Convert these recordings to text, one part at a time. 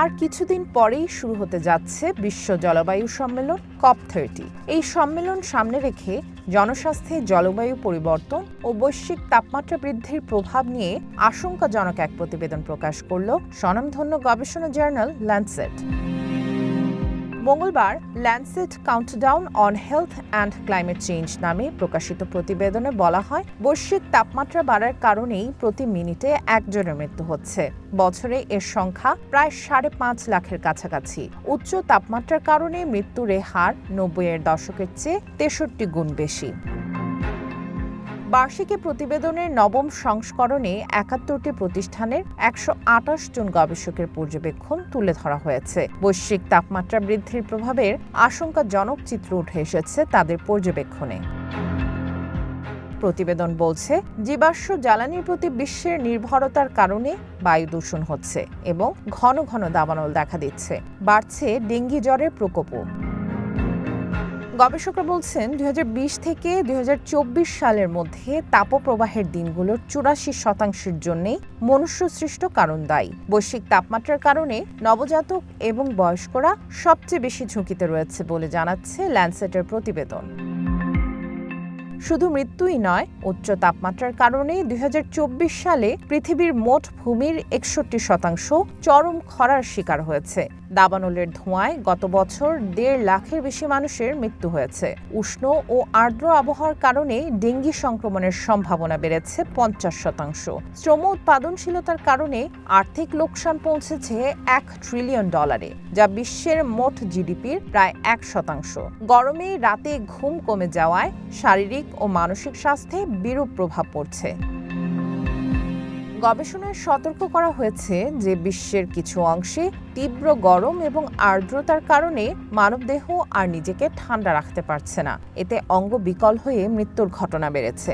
আর কিছুদিন পরেই শুরু হতে যাচ্ছে বিশ্ব জলবায়ু সম্মেলন, কপ থার্টি। এই সম্মেলন সামনে রেখে জনস্বাস্থ্যে জলবায়ু পরিবর্তন ও বৈশ্বিক তাপমাত্রা বৃদ্ধির প্রভাব নিয়ে আশঙ্কাজনক এক প্রতিবেদন প্রকাশ করল স্বনামধন্য গবেষণা জার্নাল ল্যান্ডসেট। মঙ্গলবার Lancet countdown on health and climate change নামে প্রকাশিত প্রতিবেদনে বলা হয়, বৈশ্বিক তাপমাত্রা বাড়ার কারণেই প্রতি মিনিটে একজনের মৃত্যু হচ্ছে। বছরে এর সংখ্যা প্রায় সাড়ে পাঁচ লাখের কাছাকাছি। উচ্চ তাপমাত্রার কারণে মৃত্যুর এ হার নব্বইয়ের দশকের চেয়ে তেষট্টি গুণ বেশি। বার্ষিকী প্রতিবেদনের নবম সংস্করণে একাত্তরটি প্রতিষ্ঠানের একশো আটাশ জন গবেষকের পর্যবেক্ষণ তুলে ধরা হয়েছে। বৈশ্বিক তাপমাত্রা বৃদ্ধির প্রভাবের আশঙ্কাজনক চিত্র উঠে এসেছে তাদের পর্যবেক্ষণে। প্রতিবেদন বলছে, জীবাশ্ম জ্বালানির প্রতি বিশ্বের নির্ভরতার কারণে বায়ু দূষণ হচ্ছে এবং ঘন ঘন দাবানল দেখা দিচ্ছে। বাড়ছে ডেঙ্গি জ্বরের প্রকোপও। গবেষকরা বলছেন দুই হাজার বিশ থেকে দু হাজার চব্বিশ সালের মধ্যে তাপপ্রবাহের দিনগুলোর চুরাশি শতাংশের জন্যই মনুষ্য সৃষ্ট কারণ দায়ী। বৈশ্বিক তাপমাত্রার কারণে নবজাতক এবং বয়স্করা সবচেয়ে বেশি ঝুঁকিতে রয়েছে বলে জানাচ্ছে ল্যান্ডসেটের প্রতিবেদন। শুধু মৃত্যুই নয়, উচ্চ তাপমাত্রার কারণে দুই হাজার চব্বিশ সালে পৃথিবীর মোট ভূমির একষট্টি শতাংশ চরম খরার শিকার হয়েছে। দাবানলের ধোঁয়ায় গত বছর দেড় লাখের বেশি মানুষের মৃত্যু হয়েছে। উষ্ণ ও আর্দ্র আবহাওয়ার কারণে ডেঙ্গি সংক্রমণের সম্ভাবনা বেড়েছে পঞ্চাশ শতাংশ। শ্রম উৎপাদনশীলতার কারণে আর্থিক লোকসান পৌঁছেছে এক ট্রিলিয়ন ডলারে, যা বিশ্বের মোট জিডিপির প্রায় এক শতাংশ। গরমে রাতে ঘুম কমে যাওয়ায় শারীরিক ও মানসিক স্বাস্থ্যে বিরূপ প্রভাব পড়ছে। গবেষণায় সতর্ক করা হয়েছে যে বিশ্বের কিছু অংশে তীব্র গরম এবং আর্দ্রতার কারণে মানবদেহ আর নিজেকে ঠান্ডা রাখতে পারছে না। এতে অঙ্গ বিকল হয়ে মৃত্যুর ঘটনা বেড়েছে।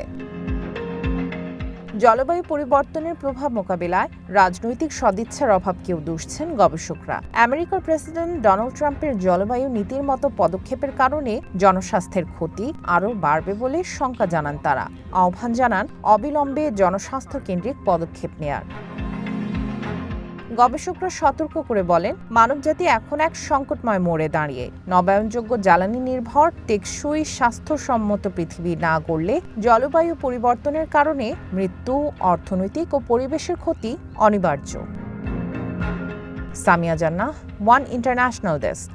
জলবায়ু পরিবর্তনের প্রভাব মোকাবেলায় রাজনৈতিক সদিচ্ছার অভাবকেও দুষছেন গবেষকরা। আমেরিকার প্রেসিডেন্ট ডোনাল্ড ট্রাম্পের জলবায়ু নীতির মতো পদক্ষেপের কারণে জনস্বাস্থ্যের ক্ষতি আরও বাড়বে বলে শঙ্কা জানান তারা। আহ্বান জানান অবিলম্বে জনস্বাস্থ্য কেন্দ্রিক পদক্ষেপ নেয়ার। গবেষকরা সতর্ক করে বলেন, মানবজাতি এখন এক সংকটময় মোড়ে দাঁড়িয়ে। নবায়নযোগ্য জ্বালানি নির্ভর, টেকসই, স্বাস্থ্যসম্মত পৃথিবী না গড়লে জলবায়ু পরিবর্তনের কারণে মৃত্যু, অর্থনৈতিক ও পরিবেশের ক্ষতি অনিবার্য। সামিয়া জান্নাহ, ওয়ান ইন্টারন্যাশনাল ডেস্ক।